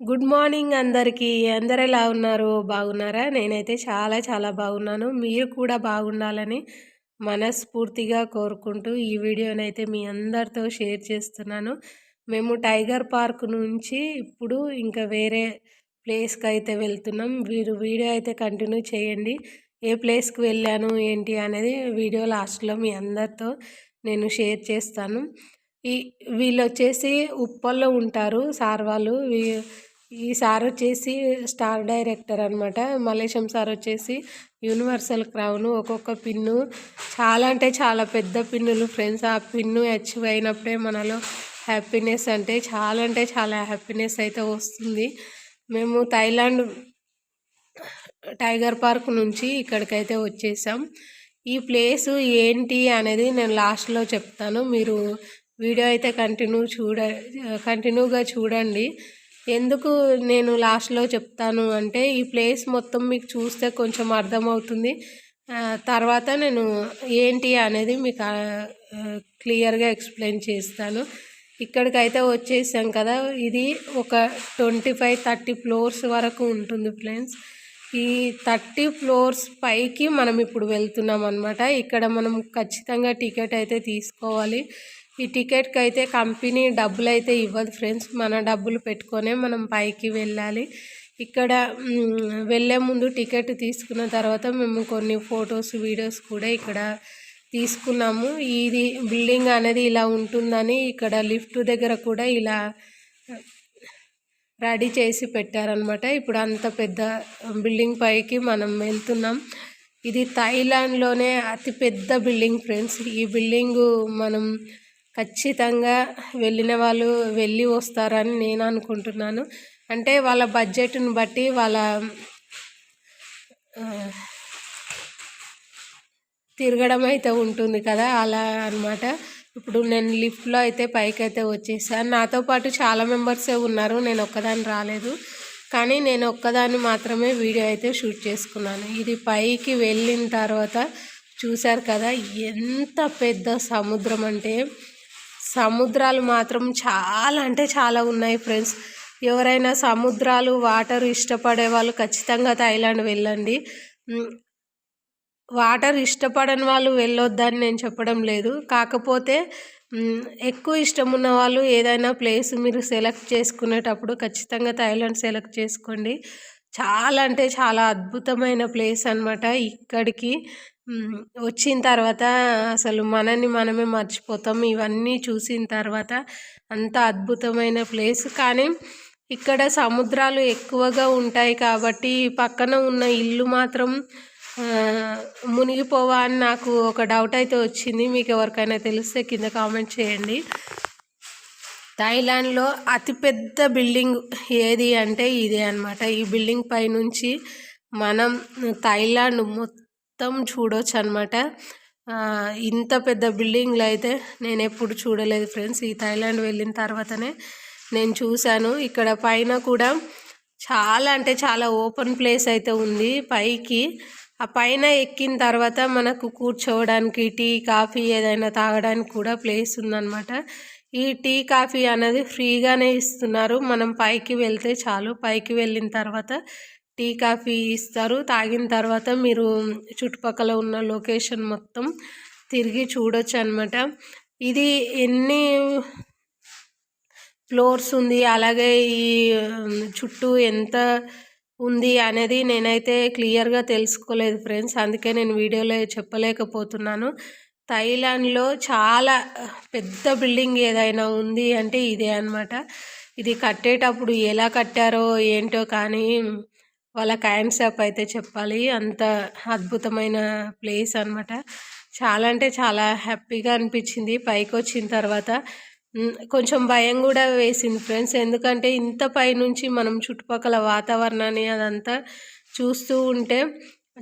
Good morning అందరికీ. అందరు ఎలా ఉన్నారు? బాగున్నారా? నేనైతే చాలా చాలా బాగున్నాను. మీరు కూడా బాగుండాలని మనస్ఫూర్తిగా కోరుకుంటూ ఈ వీడియోనైతే మీ అందరితో షేర్ చేస్తున్నాను. మేము టైగర్ పార్క్ నుంచి ఇప్పుడు ఇంకా వేరే ప్లేస్కి అయితే వెళ్తున్నాం. వీరు వీడియో అయితే కంటిన్యూ చేయండి. ఏ ప్లేస్కి వెళ్ళాను ఏంటి అనేది వీడియో లాస్ట్లో మీ అందరితో నేను షేర్ చేస్తాను. ఈ వీళ్ళు వచ్చేసి ఉప్పల్లో ఉంటారు సార్ వాళ్ళు. ఈ సార్ వచ్చేసి స్టార్ డైరెక్టర్ అనమాట మలేషం సార్ వచ్చేసి యూనివర్సల్ క్రౌన్ ఒక్కొక్క పిన్ను. చాలా అంటే చాలా పెద్ద పిన్నులు ఫ్రెండ్స్. ఆ పిన్ను అచీవ్ అయినప్పుడే మనలో హ్యాపీనెస్ అంటే చాలా అంటే చాలా హ్యాపీనెస్ అయితే వస్తుంది. మేము థైలాండ్ టైగర్ పార్క్ నుంచి ఇక్కడికైతే వచ్చేసాం. ఈ ప్లేసు ఏంటి అనేది నేను లాస్ట్లో చెప్తాను. మీరు వీడియో అయితే కంటిన్యూ చూడ కంటిన్యూగా చూడండి. ఎందుకు నేను లాస్ట్లో చెప్తాను అంటే ఈ ప్లేస్ మొత్తం మీకు చూస్తే కొంచెం అర్థమవుతుంది. తర్వాత నేను ఏంటి అనేది మీకు క్లియర్గా ఎక్స్ప్లెయిన్ చేస్తాను. ఇక్కడికైతే వచ్చేసాం కదా ఇది ఒక ట్వంటీ ఫైవ్ థర్టీ ఫ్లోర్స్ వరకు ఉంటుంది ఫ్రెండ్స్. ఈ థర్టీ ఫ్లోర్స్ పైకి మనం ఇప్పుడు వెళ్తున్నాం అనమాట ఇక్కడ మనం ఖచ్చితంగా టికెట్ అయితే తీసుకోవాలి. ఈ టికెట్కి అయితే కంపెనీ డబ్బులు అయితే ఇవ్వదు ఫ్రెండ్స్. మన డబ్బులు పెట్టుకొనే మనం పైకి వెళ్ళాలి. ఇక్కడ వెళ్ళే ముందు టికెట్ తీసుకున్న తర్వాత మేము కొన్ని ఫొటోస్ వీడియోస్ కూడా ఇక్కడ తీసుకున్నాము. ఇది బిల్డింగ్ అనేది ఇలా ఉంటుందని ఇక్కడ లిఫ్ట్ దగ్గర కూడా ఇలా రెడీ చేసి పెట్టారనమాట. ఇప్పుడు అంత పెద్ద బిల్డింగ్ పైకి మనం వెళ్తున్నాం. ఇది థాయిలాండ్లోనే అతి పెద్ద బిల్డింగ్ ఫ్రెండ్స్. ఈ బిల్డింగు మనం ఖచ్చితంగా వెళ్ళిన వాళ్ళు వెళ్ళి వస్తారని నేను అనుకుంటున్నాను. అంటే వాళ్ళ బడ్జెట్ని బట్టి వాళ్ళ తిరగడం అయితే ఉంటుంది కదా అలా అనమాట ఇప్పుడు నేను లిఫ్ట్లో అయితే పైకి అయితే వచ్చేసాను నాతో పాటు చాలా మెంబర్సే ఉన్నారు నేను ఒక్కదాన్ని రాలేదు. కానీ నేను ఒక్కదాన్ని మాత్రమే వీడియో అయితే షూట్ చేసుకున్నాను. ఇది పైకి వెళ్ళిన తర్వాత చూశారు కదా ఎంత పెద్ద సముద్రం అంటే సముద్రాలు మాత్రం చాలా అంటే చాలా ఉన్నాయి ఫ్రెండ్స్ ఎవరైనా సముద్రాలు వాటర్ ఇష్టపడే వాళ్ళు ఖచ్చితంగా థైలాండ్ వెళ్ళండి. వాటర్ ఇష్టపడని వాళ్ళు వెళ్ళొద్దని నేను చెప్పడం లేదు. కాకపోతే ఎక్కువ ఇష్టం ఉన్న వాళ్ళు ఏదైనా ప్లేస్ మీరు సెలెక్ట్ చేసుకునేటప్పుడు ఖచ్చితంగా థైలాండ్ సెలెక్ట్ చేసుకోండి. చాలా అంటే చాలా అద్భుతమైన ప్లేస్ అనమాట ఇక్కడికి. వచ్చిన తర్వాత అసలు మనని మనమే మర్చిపోతాం. ఇవన్నీ చూసిన తర్వాత అంత అద్భుతమైన ప్లేస్. కానీ ఇక్కడ సముద్రాలు ఎక్కువగా ఉంటాయి కాబట్టి పక్కన ఉన్న ఇల్లు మాత్రం మునిగిపోవా అని నాకు ఒక డౌట్ అయితే వచ్చింది. మీకు ఎవరికైనా తెలిస్తే కింద కామెంట్ చేయండి. థాయిలాండ్లో అతిపెద్ద బిల్డింగ్ ఏది అంటే ఇదే అనమాట ఈ బిల్డింగ్ పైనుంచి మనం థాయిలాండ్ మొత్తం మొత్తం చూడవచ్చు అనమాట ఇంత పెద్ద బిల్డింగ్లు అయితే నేను ఎప్పుడు చూడలేదు ఫ్రెండ్స్. ఈ థాయిలాండ్ వెళ్ళిన తర్వాతనే నేను చూశాను. ఇక్కడ పైన కూడా చాలా అంటే చాలా ఓపెన్ ప్లేస్ అయితే ఉంది పైకి. ఆ పైన ఎక్కిన తర్వాత మనకు కూర్చోవడానికి టీ కాఫీ ఏదైనా తాగడానికి కూడా ప్లేస్ ఉందన్నమాట ఈ టీ కాఫీ అనేది ఫ్రీగానే ఇస్తున్నారు. మనం పైకి వెళ్తే చాలు. పైకి వెళ్ళిన తర్వాత టీ కాఫీ ఇస్తారు. తాగిన తర్వాత మీరు చుట్టుపక్కల ఉన్న లొకేషన్ మొత్తం తిరిగి చూడొచ్చు అనమాట ఇది ఎన్ని ఫ్లోర్స్ ఉంది అలాగే ఈ చుట్టూ ఎంత ఉంది అనేది నేనైతే క్లియర్గా తెలుసుకోలేదు ఫ్రెండ్స్. అందుకే నేను వీడియోలో చెప్పలేకపోతున్నాను. థైలాండ్లో చాలా పెద్ద బిల్డింగ్ ఏదైనా ఉంది అంటే ఇదే అనమాట ఇది కట్టేటప్పుడు ఎలా కట్టారో ఏంటో కానీ వాళ్ళ అప్ అయితే చెప్పాలి. అంత అద్భుతమైన ప్లేస్ అనమాట చాలా అంటే చాలా హ్యాపీగా అనిపించింది. పైకి వచ్చిన తర్వాత కొంచెం భయం కూడా వేసింది ఫ్రెండ్స్. ఎందుకంటే ఇంత పైనుంచి మనం చుట్టుపక్కల వాతావరణాన్ని అదంతా చూస్తూ ఉంటే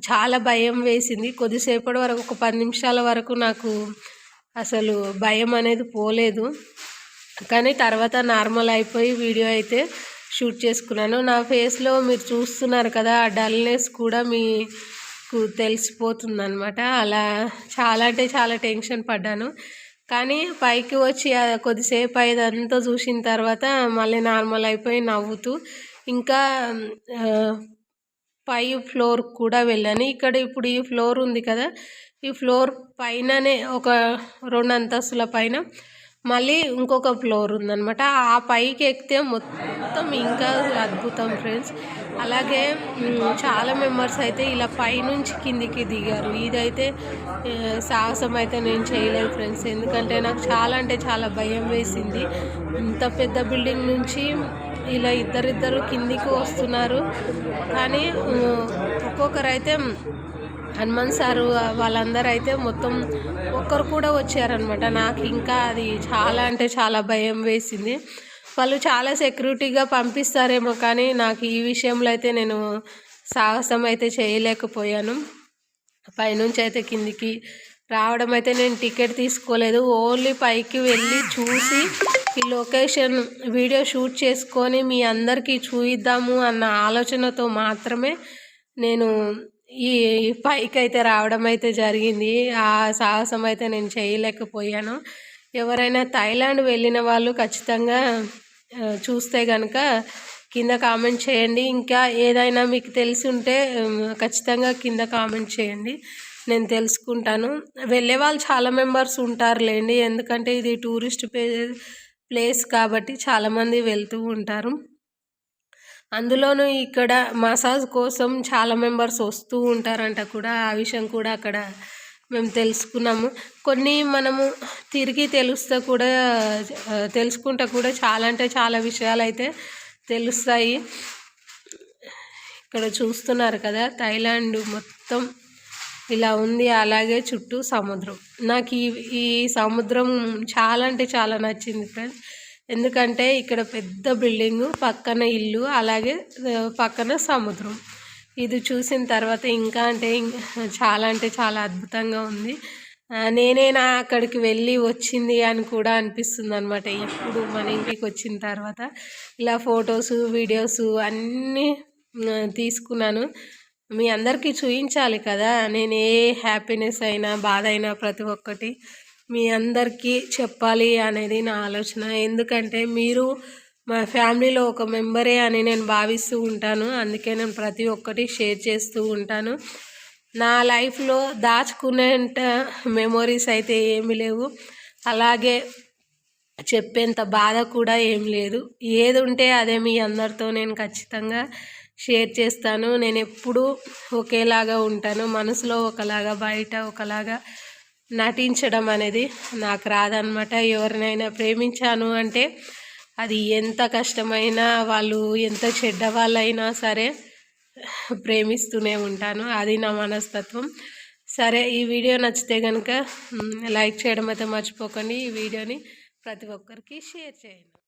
చాలా భయం వేసింది. కొద్దిసేపటి వరకు ఒక పది నిమిషాల వరకు నాకు అసలు భయం అనేది పోలేదు. కానీ తర్వాత నార్మల్ అయిపోయి వీడియో అయితే షూట్ చేసుకున్నాను. నా ఫేస్లో మీరు చూస్తున్నారు కదా ఆ డల్నెస్ కూడా మీకు తెలిసిపోతుంది అనమాట అలా చాలా అంటే చాలా టెన్షన్ పడ్డాను. కానీ పైకి వచ్చి కొద్దిసేపు అదంతా చూసిన తర్వాత మళ్ళీ నార్మల్ అయిపోయి నవ్వుతూ ఇంకా పై ఫ్లోర్ కూడా వెళ్ళాను. ఇక్కడ ఇప్పుడు ఈ ఫ్లోర్ ఉంది కదా ఈ ఫ్లోర్ పైననే ఒక రెండు అంతస్తుల పైన మళ్ళీ ఇంకొక ఫ్లోర్ ఉందనమాట ఆ పైకి ఎక్కితే మొత్తం ఇంకా అద్భుతం ఫ్రెండ్స్. అలాగే చాలా మెంబర్స్ అయితే ఇలా పైనుంచి కిందికి దిగారు. ఇదైతే సాహసం అయితే నేను చేయలేదు ఫ్రెండ్స్. ఎందుకంటే నాకు చాలా అంటే చాలా భయం వేసింది. ఇంత పెద్ద బిల్డింగ్ నుంచి ఇలా ఇద్దరిద్దరు కిందికి వస్తున్నారు. కానీ ఒక్కొక్కరైతే హనుమాన్ సారు వాళ్ళందరూ అయితే మొత్తం ఒక్కరు కూడా వచ్చారనమాట నాకు ఇంకా అది చాలా అంటే చాలా భయం వేసింది. వాళ్ళు చాలా సెక్యూరిటీగా పంపిస్తారేమో కానీ నాకు ఈ విషయంలో అయితే నేను సాహసం అయితే చేయలేకపోయాను. పైనుంచి అయితే కిందికి రావడం అయితే నేను టికెట్ తీసుకోలేదు. ఓన్లీ పైకి వెళ్ళి చూసి ఈ లొకేషన్ వీడియో షూట్ చేసుకొని మీ అందరికీ చూయిద్దాము అన్న ఆలోచనతో మాత్రమే నేను ఈ పైకి అయితే రావడం అయితే జరిగింది. ఆ సాహసం అయితే నేను చేయలేకపోయాను. ఎవరైనా థాయిలాండ్ వెళ్ళిన వాళ్ళు ఖచ్చితంగా చూస్తే కనుక కింద కామెంట్ చేయండి. ఇంకా ఏదైనా మీకు తెలిసి ఉంటే ఖచ్చితంగా కింద కామెంట్ చేయండి. నేను తెలుసుకుంటాను. వెళ్ళే వాళ్ళు చాలా మెంబర్స్ ఉంటారులేండి. ఎందుకంటే ఇది టూరిస్ట్ ప్లేస్ కాబట్టి చాలామంది వెళ్తూ ఉంటారు. అందులోనూ ఇక్కడ మసాజ్ కోసం చాలా మెంబర్స్ వస్తూ ఉంటారంట కూడా. ఆ విషయం కూడా అక్కడ మేము తెలుసుకున్నాము. కొన్ని మనము తిరిగి తెలుస్తే కూడా తెలుసుకుంటే కూడా చాలా అంటే చాలా విషయాలు అయితే తెలుస్తాయి. ఇక్కడ చూస్తున్నారు కదా థైలాండ్ మొత్తం ఇలా ఉంది. అలాగే చుట్టూ సముద్రం. నాకు ఈ ఈ సముద్రం చాలా అంటే చాలా నచ్చింది ఫ్రెండ్స్. ఎందుకంటే ఇక్కడ పెద్ద బిల్డింగు పక్కన ఇల్లు అలాగే పక్కన సముద్రం. ఇది చూసిన తర్వాత ఇంకా అంటే ఇం- చాలా అంటే చాలా అద్భుతంగా ఉంది. నేనేనా అక్కడికి వెళ్ళి వచ్చింది అని కూడా అనిపిస్తుంది అనమాట ఇప్పుడు మన ఇంటికి వచ్చిన తర్వాత ఇలా ఫొటోస్ వీడియోస్ అన్నీ తీసుకున్నాను. మీ అందరికీ చూపించాలి కదా. నేను ఏ హ్యాపీనెస్ అయినా బాధ అయినా ప్రతి ఒక్కటి. మీ అందరికీ చెప్పాలి అనేది నా ఆలోచన. ఎందుకంటే మీరు మా ఫ్యామిలీలో ఒక మెంబరే అని నేను భావిస్తూ ఉంటాను. అందుకే నేను ప్రతి ఒక్కటి షేర్ చేస్తూ ఉంటాను. నా లైఫ్లో దాచుకునేంత మెమొరీస్ అయితే ఏమీ లేవు. అలాగే చెప్పేంత బాధ కూడా ఏం లేదు. ఏది ఉంటే అదే మీ అందరితో నేను ఖచ్చితంగా షేర్ చేస్తాను. నేను ఎప్పుడూ ఒకేలాగా ఉంటాను. మనసులో ఒకలాగా బయట ఒకలాగా నటించడం అనేది నాకు రాదనమాట ఎవరినైనా ప్రేమించాను అంటే అది ఎంత కష్టమైనా వాళ్ళు ఎంత చెడ్డ వాళ్ళైనా సరే ప్రేమిస్తూనే ఉంటాను. అది నా మనస్తత్వం. సరే ఈ వీడియో నచ్చితే కనుక లైక్ చేయడం అయితే మర్చిపోకండి. ఈ వీడియోని ప్రతి ఒక్కరికి షేర్ చేయండి.